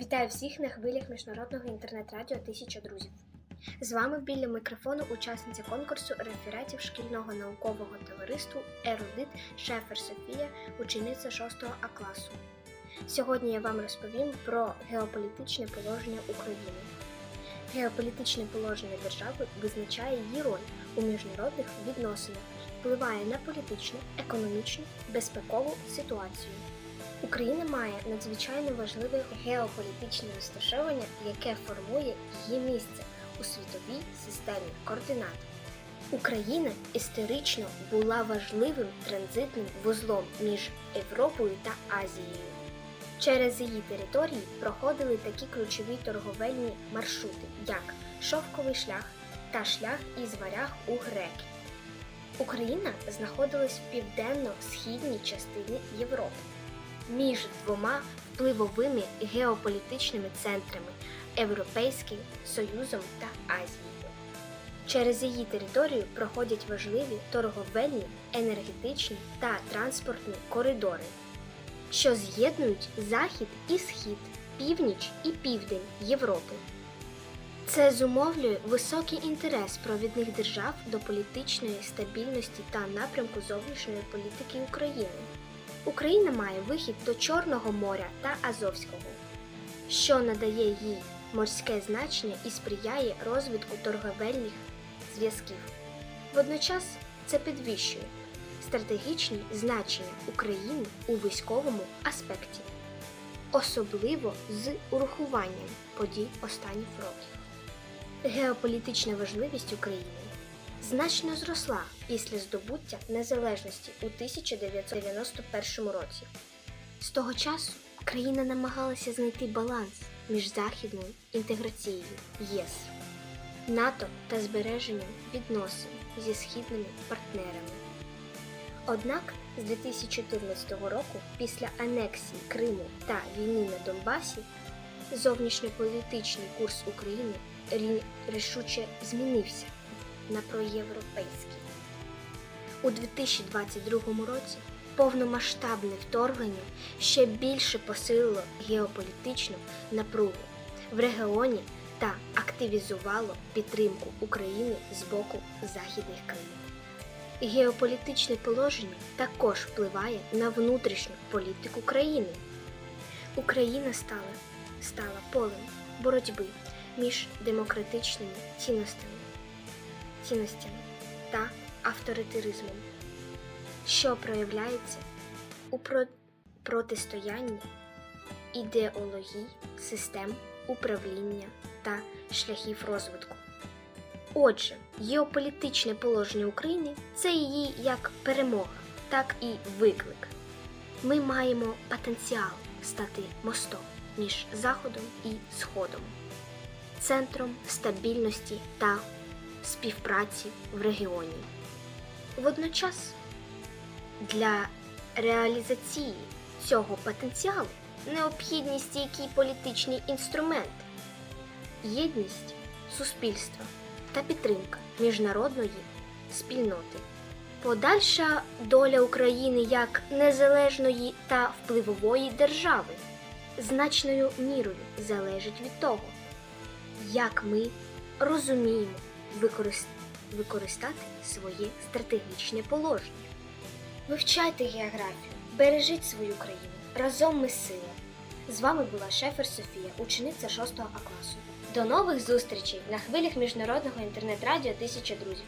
Вітаю всіх на хвилях міжнародного інтернет-радіо Тисяча друзів. З вами біля мікрофону учасниця конкурсу рефератів шкільного наукового товариства Ерудит Шефер Софія, учениця 6 А класу. Сьогодні я вам розповім про геополітичне положення України. Геополітичне положення держави визначає її роль у міжнародних відносинах, впливає на політичну, економічну, безпекову ситуацію. Україна має надзвичайно важливе геополітичне розташування, яке формує її місце у світовій системі координат. Україна історично була важливим транзитним вузлом між Європою та Азією. Через її території проходили такі ключові торговельні маршрути, як Шовковий шлях та шлях із варяг у греків. Україна знаходилась в південно-східній частині Європи між двома впливовими геополітичними центрами Європейським Союзом та Азією. Через її територію проходять важливі торговельні, енергетичні та транспортні коридори, що з'єднують захід і схід, північ і південь Європи. Це зумовлює високий інтерес провідних держав до політичної стабільності та напрямку зовнішньої політики України. Україна має вихід до Чорного моря та Азовського, що надає їй морське значення і сприяє розвитку торговельних зв'язків. Водночас це підвищує стратегічні значення України у військовому аспекті, особливо з урахуванням подій останніх років. Геополітична важливість України значно зросла після здобуття незалежності у 1991 році. З того часу країна намагалася знайти баланс між західною інтеграцією ЄС, НАТО та збереженням відносин зі східними партнерами. Однак з 2014 року, після анексії Криму та війни на Донбасі, зовнішньополітичний курс України рішуче змінився на проєвропейський. У 2022 році повномасштабне вторгнення ще більше посилило геополітичну напругу в регіоні та активізувало підтримку України з боку західних країн. Геополітичне положення також впливає на внутрішню політику країни. Україна стала, стала полем боротьби між демократичними цінностями цінностями та авторитаризмом, що проявляється у про- протистоянні ідеологій, систем управління та шляхів розвитку. Отже, геополітичне положення України це її як перемога, так і виклик. Ми маємо потенціал стати мостом між Заходом і Сходом, центром стабільності та співпраці в регіоні. Водночас для реалізації цього потенціалу необхідні стійкий політичний інструмент, єдність суспільства та підтримка міжнародної спільноти. Подальша доля України як незалежної та впливової держави значною мірою залежить від того, як ми розуміємо використ- використати своє стратегічне положення. Вивчайте географію, бережіть свою країну. Разом ми сила. З вами була Шефер Софія, учениця 6 А класу. До нових зустрічей на хвилях міжнародного інтернет-радіо Тисяча друзів.